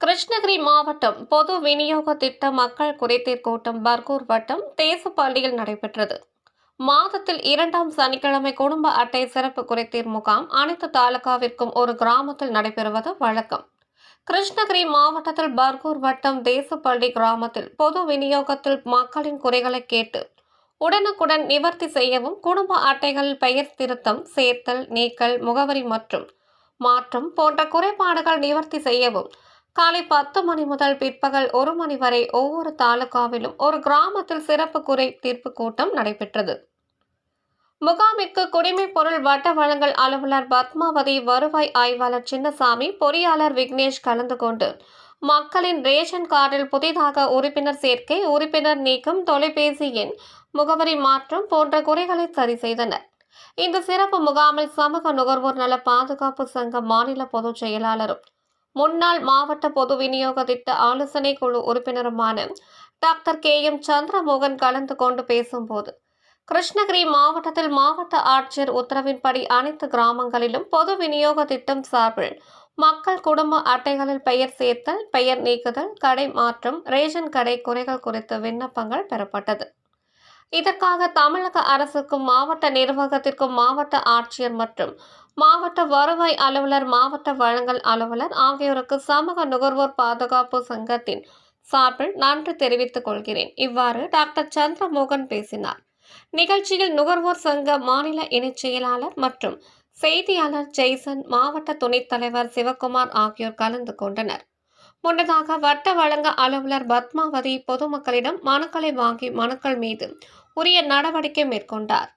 கிருஷ்ணகிரி மாவட்டம் பொது விநியோக திட்ட மக்கள் குறைதீர் கூட்டம் பர்கூர் வட்டம் தேசப்பள்ளியில் நடைபெற்றது. மாதத்தில் இரண்டாம் சனிக்கிழமை குடும்ப அட்டை சிறப்பு குறைதீர் முகாம் அனைத்து தாலுகாவிற்கும் ஒரு கிராமத்தில் நடைபெறுவது வழக்கம். கிருஷ்ணகிரி மாவட்டத்தில் பர்கூர் வட்டம் தேசப்பள்ளி கிராமத்தில் பொது விநியோகத்தில் மக்களின் குறைகளை கேட்டு உடனுக்குடன் நிவர்த்தி செய்யவும் குடும்ப அட்டைகளில் பெயர் திருத்தம் சேர்த்தல் நீக்கல் முகவரி மற்றும் மாற்றம் போன்ற குறைபாடுகள் நிவர்த்தி செய்யவும் காலை பத்து மணி முதல் பிற்பகல் ஒரு மணி வரை ஒவ்வொரு தாலுகாவிலும் ஒரு கிராமத்தில் சிறப்பு குறை தீர்ப்பு கூட்டம் நடைபெற்றது. முகாமிற்கு குடிமைப் பொருள் வட்ட வழங்கல் அலுவலர் பத்மாவதி வருவாய் ஆய்வாளர் சின்னசாமி பொறியாளர் விக்னேஷ் கலந்து கொண்டு மக்களின் ரேஷன் கார்டில் புதிதாக உறுப்பினர் சேர்க்கை உறுப்பினர் நீக்கம் தொலைபேசி எண் முகவரி மாற்றம் போன்ற குறைகளை சரி செய்தனர். இந்த சிறப்பு முகாமில் சமூக நுகர்வோர் நல பாதுகாப்பு சங்க மாநில பொதுச் செயலாளரும் முன்னாள் மாவட்ட பொது விநியோக திட்ட ஆலோசனை குழு உறுப்பினருமான டாக்டர் கே எம் சந்திரமோகன் கலந்து கொண்டு பேசும்போது கிருஷ்ணகிரி மாவட்டத்தில் மாவட்ட ஆட்சியர் உத்தரவின்படி அனைத்து கிராமங்களிலும் பொது விநியோக திட்டம் சார்பில் மக்கள் குடும்ப அட்டைகளில் பெயர் சேர்த்தல் பெயர் நீக்குதல் கடை மாற்றம் ரேஷன் கடை குறைகள் குறித்த விண்ணப்பங்கள் பெறப்பட்டது. இதற்காக தமிழக அரசுக்கும் மாவட்ட நிர்வாகத்திற்கும் மாவட்ட ஆட்சியர் மற்றும் மாவட்ட வருவாய் அலுவலர் மாவட்ட வழங்கல் அலுவலர் ஆகியோருக்கு சமூக நுகர்வோர் பாதுகாப்பு சங்கத்தின் சார்பில் நன்றி தெரிவித்துக் கொள்கிறேன். இவ்வாறு டாக்டர் சந்திரமோகன் பேசினார். நிகழ்ச்சியில் நுகர்வோர் சங்க மாநில இணைச் செயலாளர் மற்றும் செய்தியாளர் ஜெய்சன் மாவட்ட துணைத் தலைவர் சிவகுமார் ஆகியோர் கலந்து கொண்டனர். முன்னதாக வட்ட வழங்க அலுவலர் பத்மாவதி பொதுமக்களிடம் மனுக்களை வாங்கி மனுக்கள் மீது உரிய நடவடிக்கை மேற்கொண்டார்.